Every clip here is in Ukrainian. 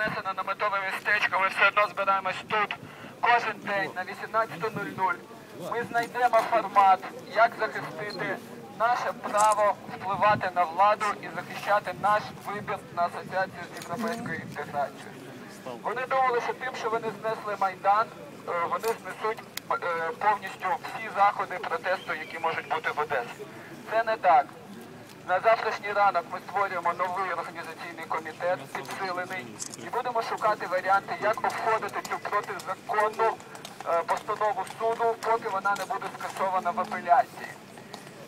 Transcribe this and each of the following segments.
Внесено наметове містечко, ми все одно збираємось тут кожен день на 18.00. Ми знайдемо формат, як захистити наше право впливати на владу і захищати наш вибір на асоціацію з європейською інтеграцією. Вони думали, що тим, що вони знесли Майдан, е, вони знесуть е, повністю всі заходи протесту, які можуть бути в Одесі. Це не так. На завтрашній ранок ми створюємо новий організаційний комітет, підсилений, і будемо шукати варіанти, як обходити цю протизаконну е, постанову суду, поки вона не буде скасована в апеляції.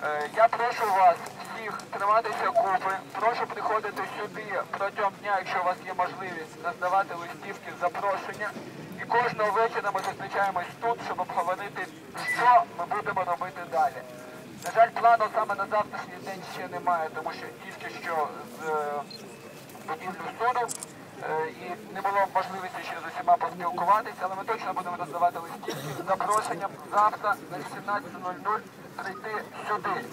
Е, Я прошу вас всіх триматися купи, прошу приходити сюди протягом дня, якщо у вас є можливість, роздавати листівки запрошення. І кожного вечора ми зустрічаємось тут, щоб обговорити, що ми будемо робити далі. На жаль, плану саме на завтрашній день ще немає, тому що тільки що з е, будівлю суду е, і не було можливості ще з усіма поспілкуватися, але ми точно будемо роздавати листівки з запрошенням завтра на 18.00 прийти сюди.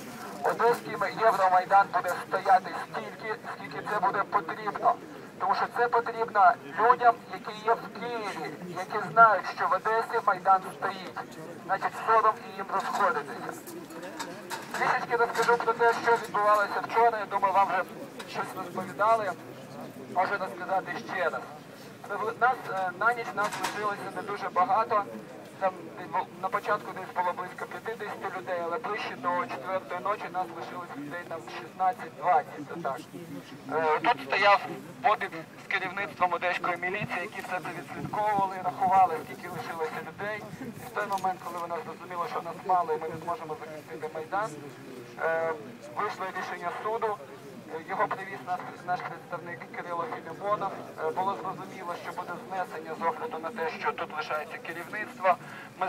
Одеський Євромайдан буде стояти стільки, скільки це буде потрібно. Тому що це потрібно людям, які є в Києві, які знають, що в Одесі Майдан стоїть. Значить, сором і їм розходитися. Трішечки розкажу про те, що відбувалося вчора. Я думаю, вам вже щось розповідали. Можу розказати ще раз. Нас е, на ніч нас лишилося не дуже багато. Там на початку десь було близько 50 людей, але ближче до четвертої ночі нас лишилось людей там 16-20. отак. Е, Тут стояв подив з керівництвом одеської міліції, які все це відслідковували, рахували, скільки лишилося людей. І в той момент, коли вони зрозуміли, що нас мало і ми не зможемо захистити Майдан, е, вийшло рішення суду. Його привіз наш, наш представник Кирило Філімонов. Е, Було зрозуміло, що буде знесення з огляду на те, що тут лишається керівництво. Ми